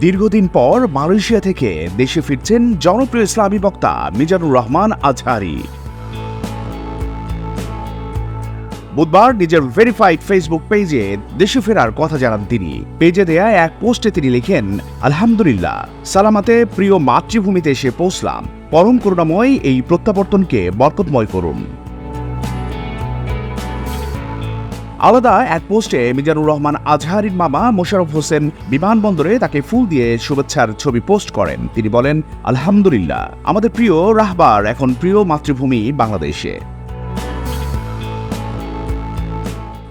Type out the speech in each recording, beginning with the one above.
দীর্ঘদিন পর মালয়েশিয়া থেকে দেশে ফিরছেন জনপ্রিয় ইসলামী বক্তা মিজানুর রহমান আজহারি। বুধবার নিজের ভেরিফাইড ফেসবুক পেজে দেশে ফেরার কথা জানান তিনি। পেজে দেয়া এক পোস্টে তিনি লিখেন, আলহামদুলিল্লাহ, সালামাতে প্রিয় মাতৃভূমিতে এসে পৌঁছলাম। পরম করুণাময় এই প্রত্যাবর্তনকে বরকতময় করুন। আলাদা এক পোস্টে মিজানুর রহমান আজহারির মামা মোশারফ হোসেন বিমানবন্দরে তাকে ফুল দিয়ে শুভেচ্ছার ছবি পোস্ট করেন। তিনি বলেন, আলহামদুলিল্লাহ, আমাদের প্রিয় রাহবার এখন প্রিয় মাতৃভূমি বাংলাদেশে।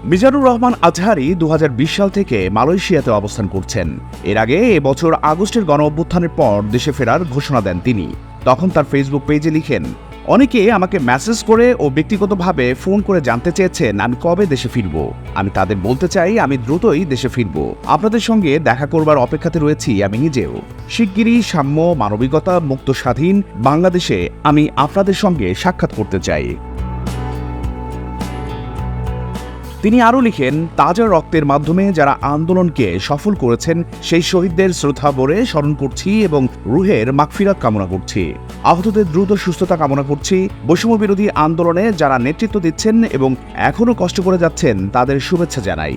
মিজানুর রহমান আজহারি দু হাজার বিশ সাল থেকে মালয়েশিয়াতে অবস্থান করছেন। এর আগে এবছর আগস্টের গণ অভ্যুত্থানের পর দেশে ফেরার ঘোষণা দেন তিনি। তখন তার ফেসবুক পেজে লিখেন অনেকে আমাকে মেসেজ করে ও ব্যক্তিগতভাবে ফোন করে জানতে চেয়েছেন আমি কবে দেশে ফিরব? আমি তাদের বলতে চাই, আমি দ্রুতই দেশে ফিরব। আপনাদের সঙ্গে দেখা করবার অপেক্ষাতে রয়েছি আমি নিজেও। শিগগিরই সাম্য, মানবিকতা, মুক্ত, স্বাধীন বাংলাদেশে আমি আপনাদের সঙ্গে সাক্ষাৎ করতে চাই। তিনি আরও লিখেন, তাজা রক্তের মাধ্যমে যারা আন্দোলনকে সফল করেছেন, সেই শহীদদের শ্রদ্ধা ভরে স্মরণ করছি এবং রুহের মাগফিরাত কামনা করছি। আহতদের দ্রুত সুস্থতা কামনা করছি। বৈষম্য বিরোধী আন্দোলনে যারা নেতৃত্ব দিচ্ছেন এবং এখনও কষ্ট করে যাচ্ছেন, তাদের শুভেচ্ছা জানাই।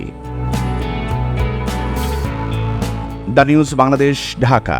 The news Bangladesh, Dhaka.